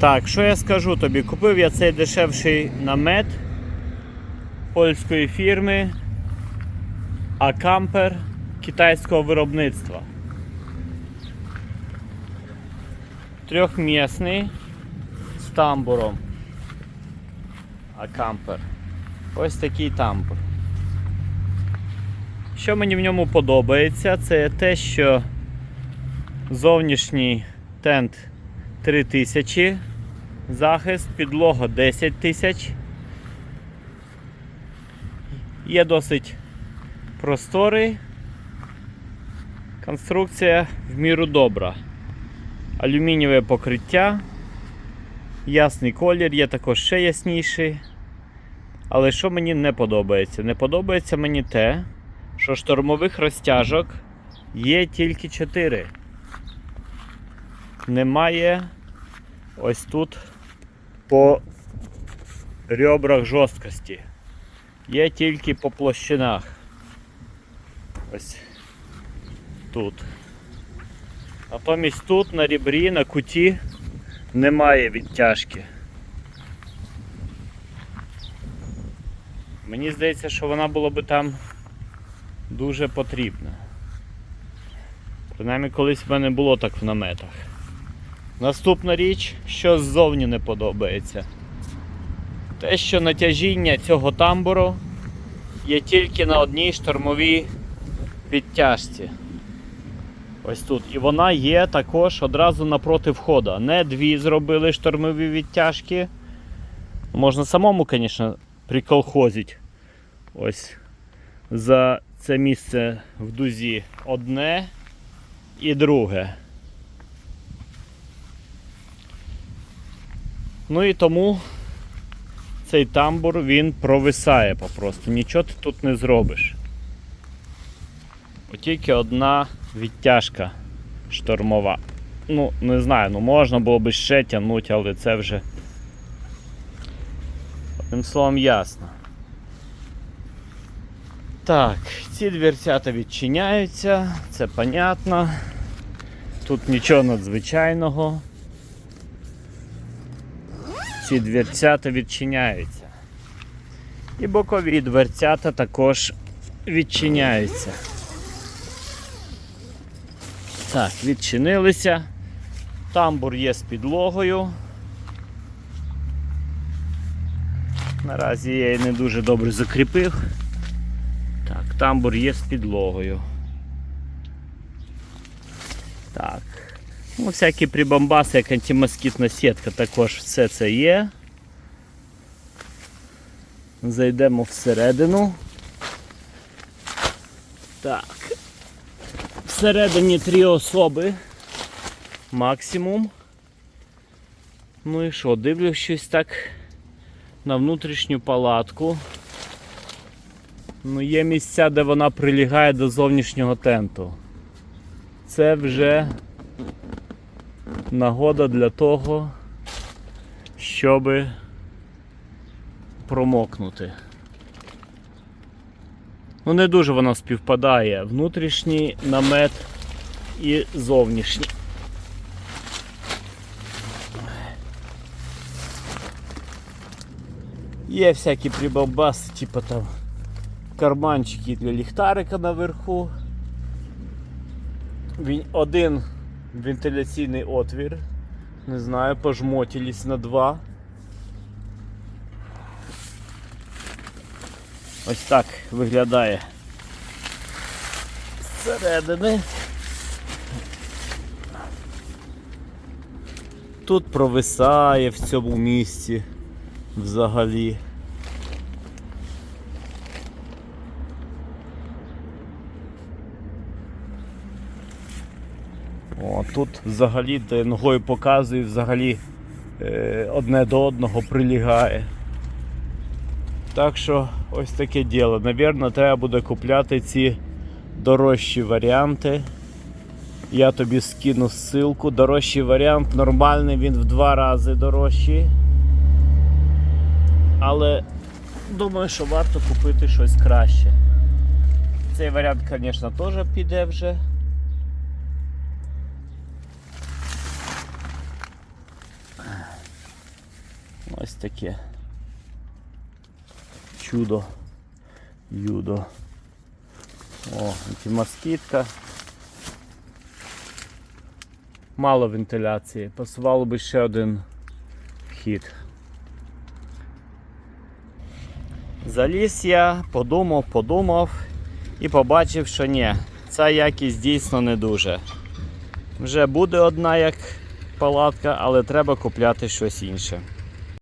Так, що я скажу тобі? Купив я цей дешевший намет польської фірми Акампер китайського виробництва. Трьохмісний з тамбуром. Акампер. Ось такий тамбур. Що мені в ньому подобається, це те, що зовнішній тент 3000, захист, підлога 10 тисяч. Є досить просторий. Конструкція в міру добра. Алюмінієве покриття, ясний колір, є також ще ясніший. Але що мені не подобається? Не подобається мені те, що штормових розтяжок є тільки 4. Немає ось тут по ребрах жорсткості. Є тільки по площинах. Ось тут. Натомість тут на ребрі, на куті немає відтяжки. Мені здається, що вона була би там дуже потрібна. Принаймні колись в мене було так в наметах. Наступна річ, що ззовні не подобається. Те, що натяжіння цього тамбуру є тільки на одній штормовій підтяжці. Ось тут. І вона є також одразу напроти входу. Не дві зробили штормові відтяжки. Можна самому, звісно, приколхозити. Ось за це місце в дузі одне і друге. Ну і тому цей тамбур він провисає попросту. Нічого ти тут не зробиш. От Тільки одна відтяжка штормова. Ну, не знаю, ну можна було би ще тягнути, але це вже. Одним словом ясно. Так, ці дверцята відчиняються, це понятно. Тут нічого надзвичайного. Ці дверцята відчиняються. І бокові дверцята також відчиняються. Так, відчинилися. Тамбур є з підлогою. Наразі я її не дуже добре закріпив. Так, тамбур є з підлогою. Так. Ну, всякі прибамбаси, як антимоскітна сітка, також все це є. Зайдемо всередину. Так. Всередині три особи. Максимум. Ну і що, дивлюсь щось так на внутрішню палатку. Ну, є місця, де вона прилягає до зовнішнього тенту. Це вже нагода для того, щоб промокнути. Ну, не дуже воно співпадає. Внутрішній намет і зовнішній. Є всякі прибамбаси, типу там карманчики для ліхтарика наверху. Він один вентиляційний отвір. Не знаю, пожмотілись на два. Ось так виглядає зсередини. Тут провисає в цьому місці взагалі. О, тут взагалі де ногою показує, взагалі е, одне до одного прилягає. Так що ось таке діло. Навірно, треба буде купляти ці дорожчі варіанти. Я тобі скину ссылку. Дорожчий варіант нормальний, він в два рази дорожчий. Але думаю, що варто купити щось краще. Цей варіант, звісно, теж піде вже. Таке. Чудо. Юдо. О, і москітка. Мало вентиляції. Пасувало би ще один вхід. Заліз я, подумав, подумав і побачив, що ні, ця якість дійсно не дуже. Вже буде одна як палатка, але треба купляти щось інше.